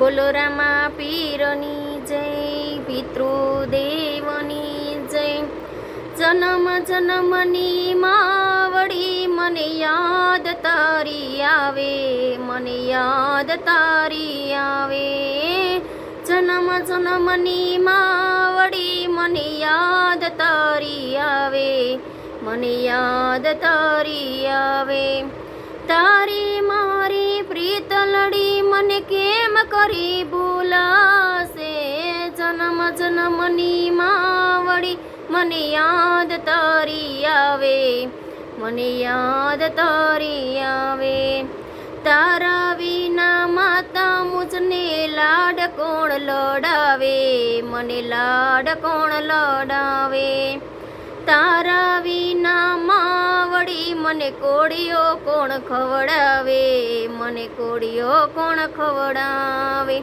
બોલો રામા પીરની જય, પિતૃદેવની જય. જન્મ જન્મની માવડી, મને યાદ તારી આવે, મને યાદ તારી આવે. જન્મ જન્મની માવડી, મને યાદ તારી આવે, મને યાદ તારી આવે. તારી મારી પ્રીતલડી મને કેમ કરી ભૂલાશે? જન્મ જન્મની માવડી મને યાદ તારી આવે, મને યાદ તારી આવે. તારા વિના માતા મુજને લાડ કોણ લડાવે? મને લાડ કોણ લડાવે? તારા વિના માવડી મને કોળીઓ કોણ ખવડાવે? મને કોળીઓ કોણ ખવડાવે?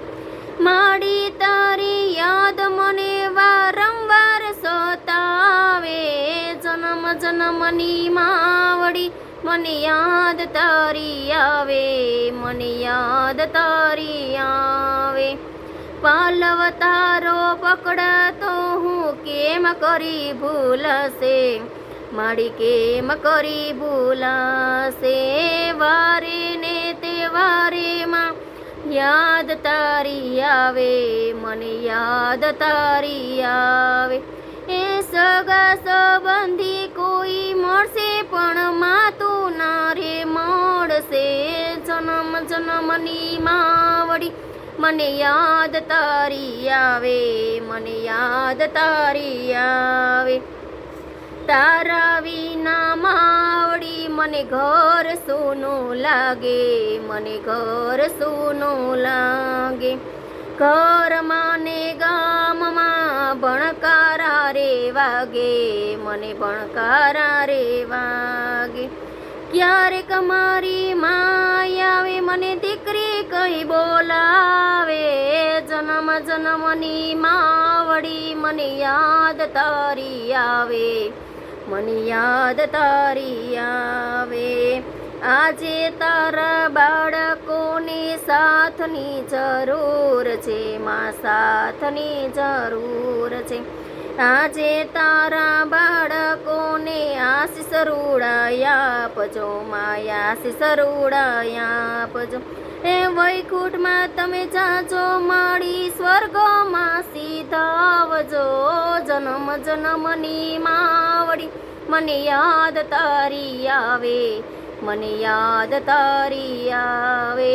માડી તારી યાદ મને વારંવાર સતાવે. જન્મ જન્મની માવડી મને યાદ તારી આવે. મને યાદ તારી આવે. પાલવ તારો પકડાતો હું કેમ કરી ભૂલશે? માડી કેમ કરી ભૂલાશે? વારે ને યાદ તારી આવે, મને યાદ તારી આવે. એ સગા સંબંધી કોઈ મળશે પણ માતું ના રે મળશે. જન્મ, જન્મની માવડી, મને યાદ તારી આવે, મને યાદ તારી આવે. તારા વિના માવડી મને ઘર સોનું લાગે, મને ઘર સોનું લાગે. ઘરમાં ને ગામમાં ભણકારા રે વાગે, મને ભણકારા રે વાગે. ક્યારેક મારી માય આવે, મને દીકરી કઈ બોલાવે. જન્મ જન્મની માવડી મને યાદ તારી આવે. મને યાદ તારી આવે. આજે તારા બાળકોને સાથની જરૂર છે, માં સાથની જરૂર છે. આજે તારા બાળકોને આશીષ રૂડાયા આપજો માયા આશીષ રૂડાયા આપજો. એ વૈકુંઠમાં તમે જાજો, મળી સ્વર્ગમાં સીધાવજો. જન્મ, જન્મની માવડી, મને યાદ તારી આવે, મને યાદ તારી આવે.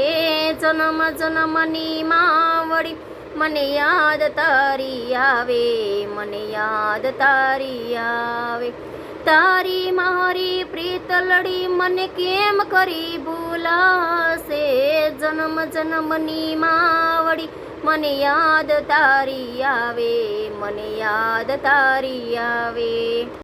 જન્મ, જન્મની માવડી, મને યાદ તારી આવે, મને યાદ તારી આવે. તારી મારી પ્રીત લડી મને કેમ કરી ભૂલાશે? જન્મ જન્મની માવડી, મને યાદ તારી આવે, મને યાદ તારી આવે.